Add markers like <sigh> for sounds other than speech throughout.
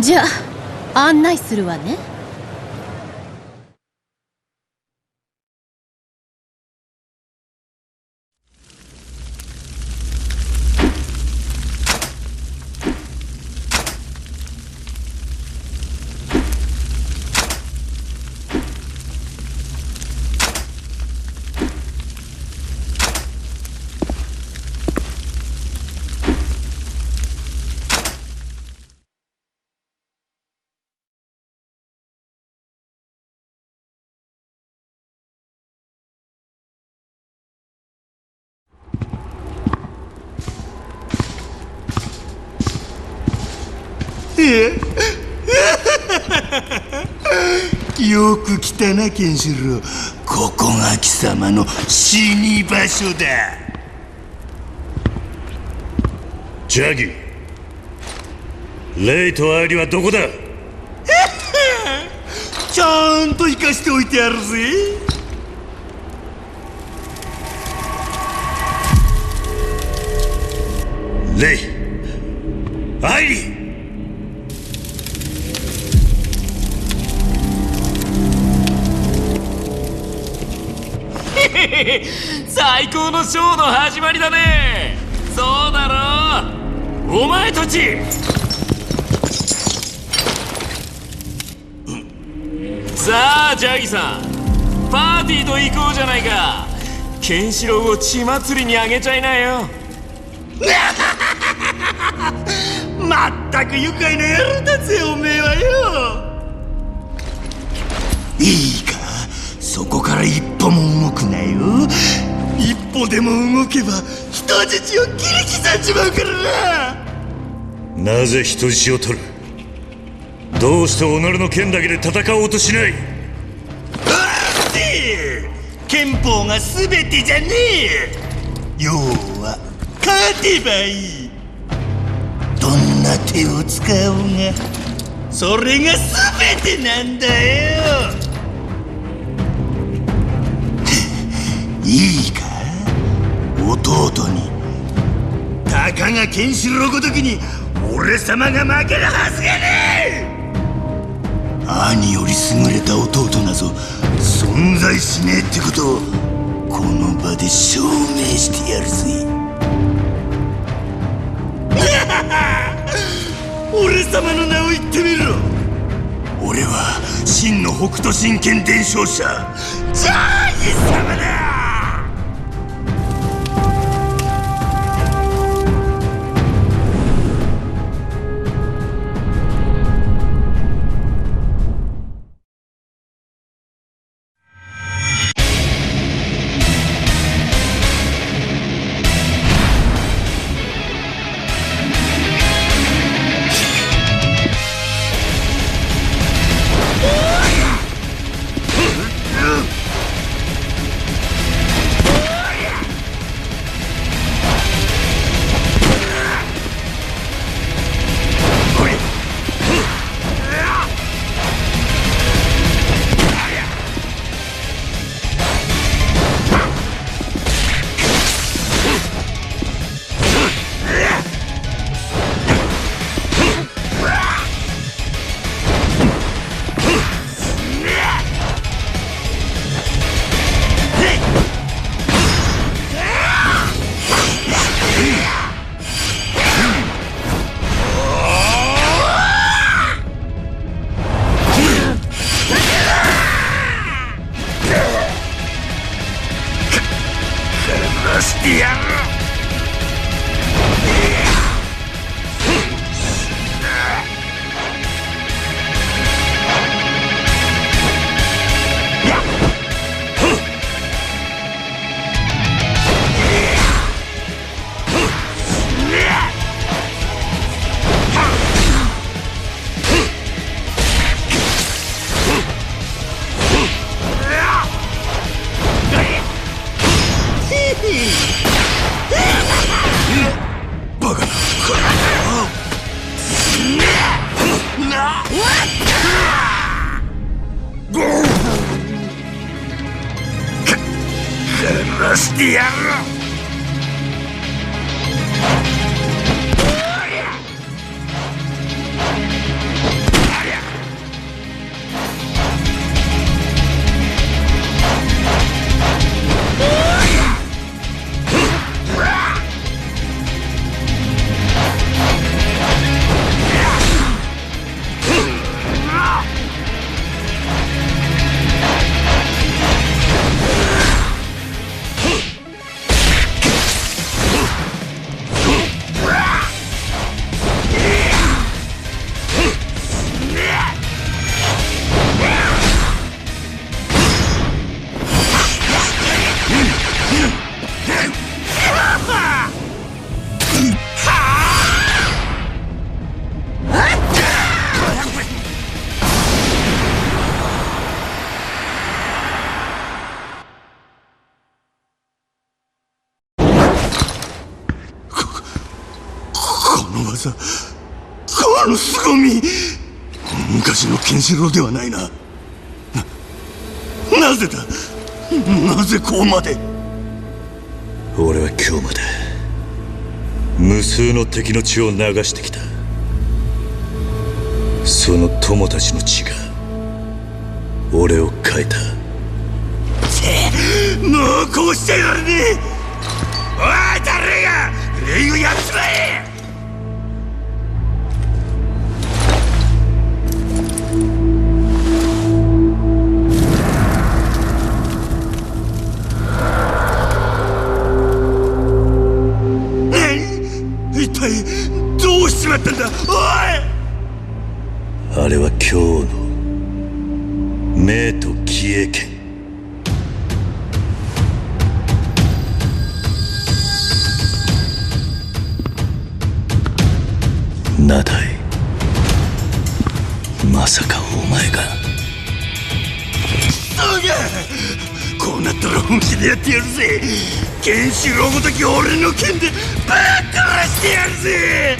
じゃあ案内するわね。よく来たなケンシロウ。ここが貴様の死に場所だ。ジャギレイとアイリはどこだ？<laughs> ちゃんと生かしておいてやるぜ。レイアイリ最高のショーの始まりだね。そうだろ。うお前たち。さあジャギさん。パーティーと行こうじゃないか。ケンシロウを血祭りにあげちゃいなよ。まったく愉快な野郎だぜおめえはよいいかそこから一歩も動くなよ。一歩でも動けば人質を切り刻んじまうからな。なぜ人質を取る？どうして己の剣だけで戦おうとしない？あって憲法が全てじゃねえ。要は勝てばいい。どんな手を使おうがそれが全てなんだよいいか弟にたかがケンシロウごときに俺様が負けるはずがねえ。兄より優れた弟なぞ。存在しねえってことをこの場で証明してやるぜ。<laughs> 俺様の名を言ってみろ。俺は真の北斗神拳伝承者。ジャーギ様だし Tierra. の技この凄み昔のケンシロウではないな。ななぜだ？なぜこうまで？俺は今日まで無数の敵の血を流してきた。その友達の血が俺を変えた。もうこうしてられねえ。おい誰がレイをやっちまえこうなったら本気でやってやるぜ。ケンシロウごとき俺の剣でぶっ殺してやるぜ。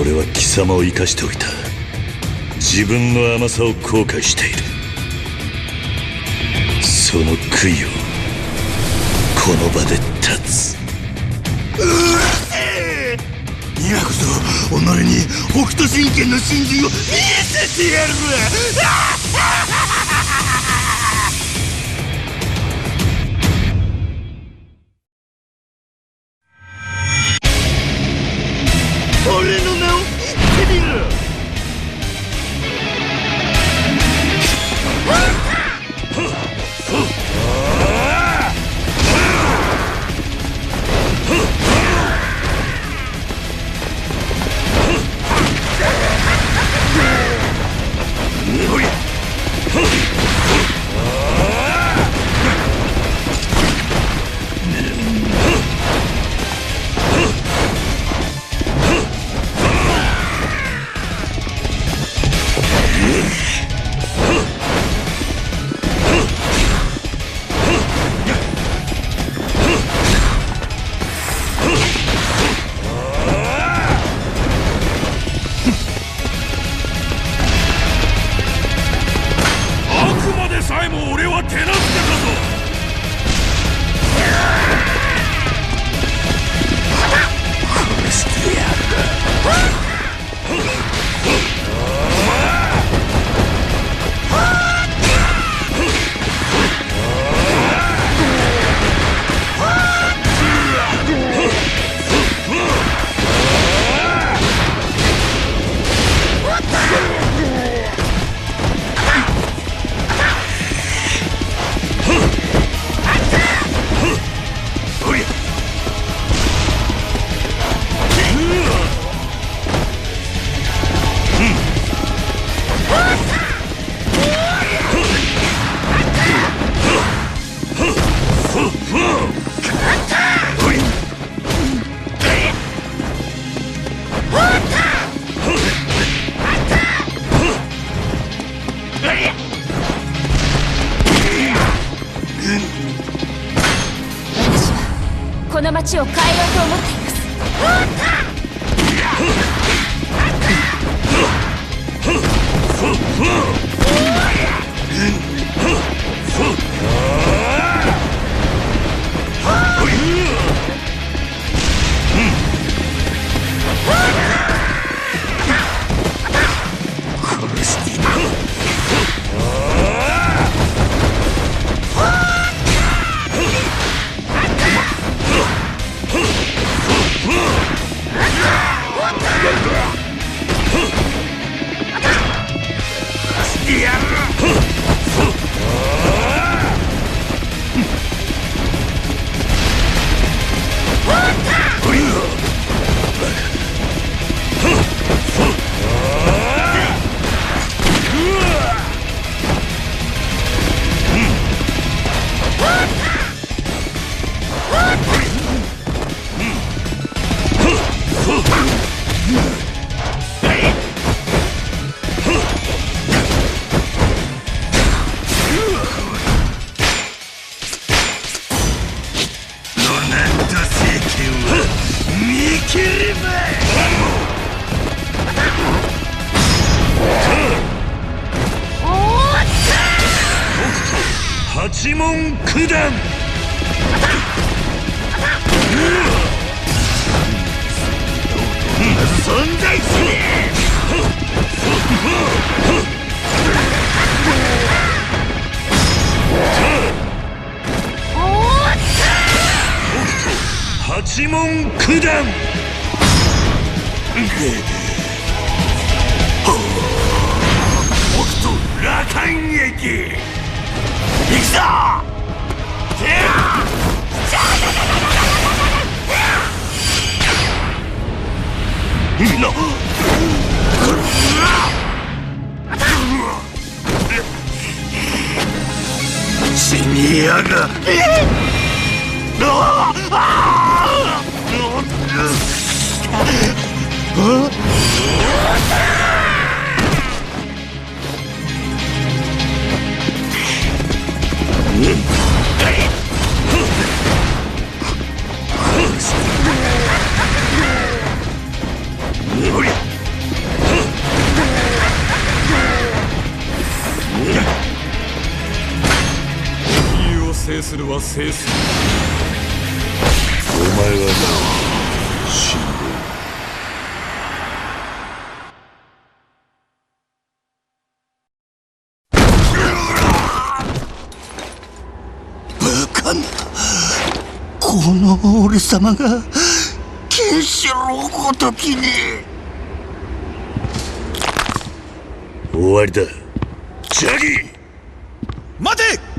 俺は貴様を生かしておいた。自分の甘さを後悔している。その悔いをこの場で断つ。今こそ己に北斗神拳の真髄を見せてやるぜを変えようと思っています。八門九段。北斗羅漢駅。行くぞ。な。死にやがするは制するお前はもう死んでいるこの俺様がケンシロウごときに。終わりだ。ジャギー。待て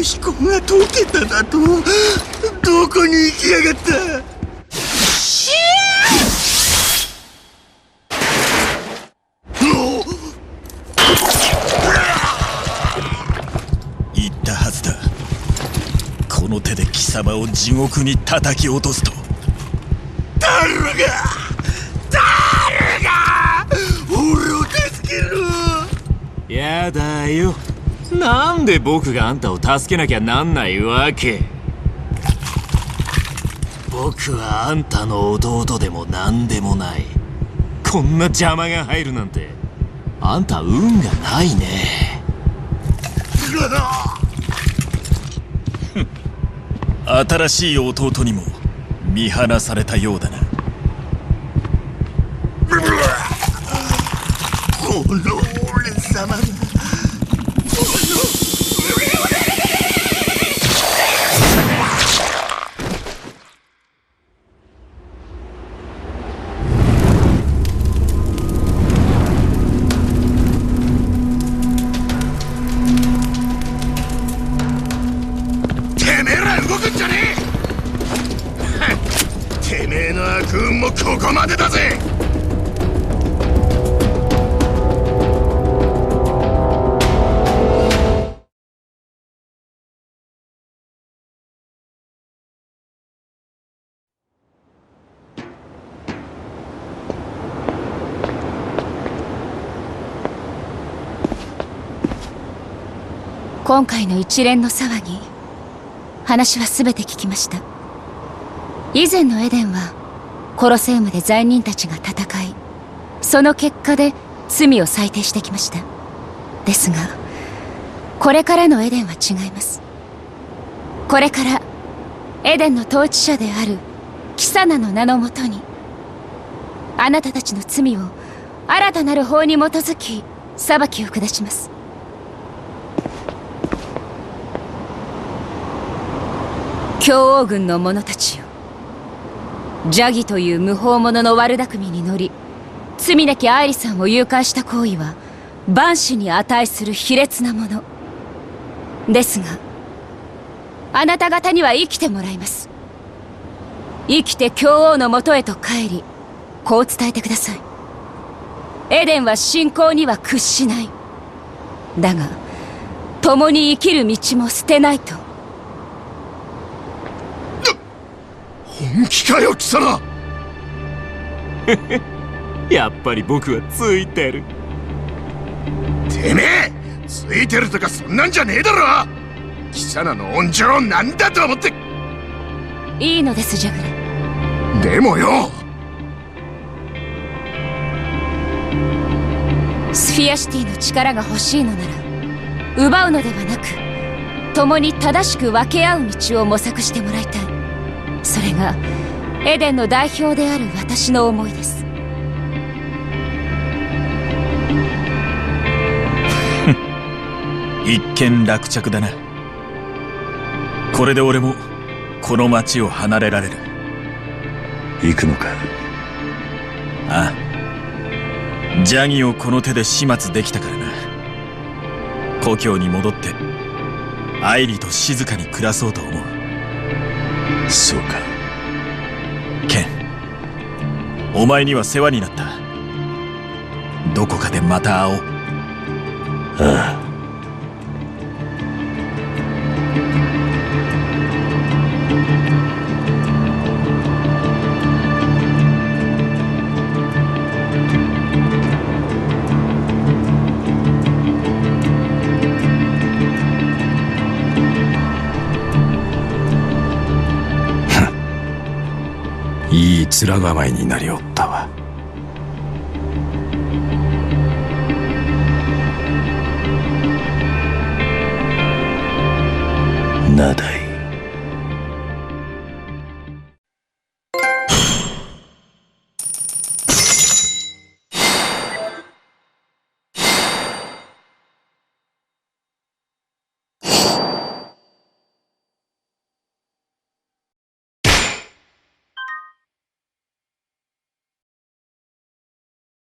の飛行が解けただとどこに行きやがった言ったはずだこの手で貴様を地獄に叩き落とすと誰が誰が俺を助けろやだよなんで僕があんたを助けなきゃなんないわけ？僕はあんたの弟でも何でもない。こんな邪魔が入るなんて。あんた運がないね。新しい弟にも見放されたようだな <laughs> てめえの悪運もここまでだぜ。今回の一連の騒ぎ話は全て聞きました。以前のエデンはコロセウムで罪人たちが戦いその結果で罪を裁定してきました。ですがこれからのエデンは違います。これからエデンの統治者であるキサナの名のもとにあなたたちの罪を新たなる法に基づき裁きを下します。強王軍の者たちよ。ジャギという無法者の悪巧みに乗り罪なきアイリさんを誘拐した行為は万死に値する卑劣なもの。ですがあなた方には生きてもらいます。生きて強王のもとへと帰りこう伝えてください。エデンは信仰には屈しない。だが共に生きる道も捨てないと本気かよ貴様。<laughs> やっぱり僕はついてる。ててめえついてるとかそんなんじゃねえだろ。貴様の恩情をなんだと思って。いいのですジャグレでもよ。スフィアシティの力が欲しいのなら奪うのではなく共に正しく分け合う道を模索してもらいたいそれがエデンの代表である私の思いです。<laughs> 一見落着だな。これで俺もこの町を離れられる。行くのか？ああ。ジャギをこの手で始末できたからな。故郷に戻って愛理と静かに暮らそうと思うそうか。ケンお前には世話になった。どこかでまた会おう。ああいい面構えになりおったわ。なだい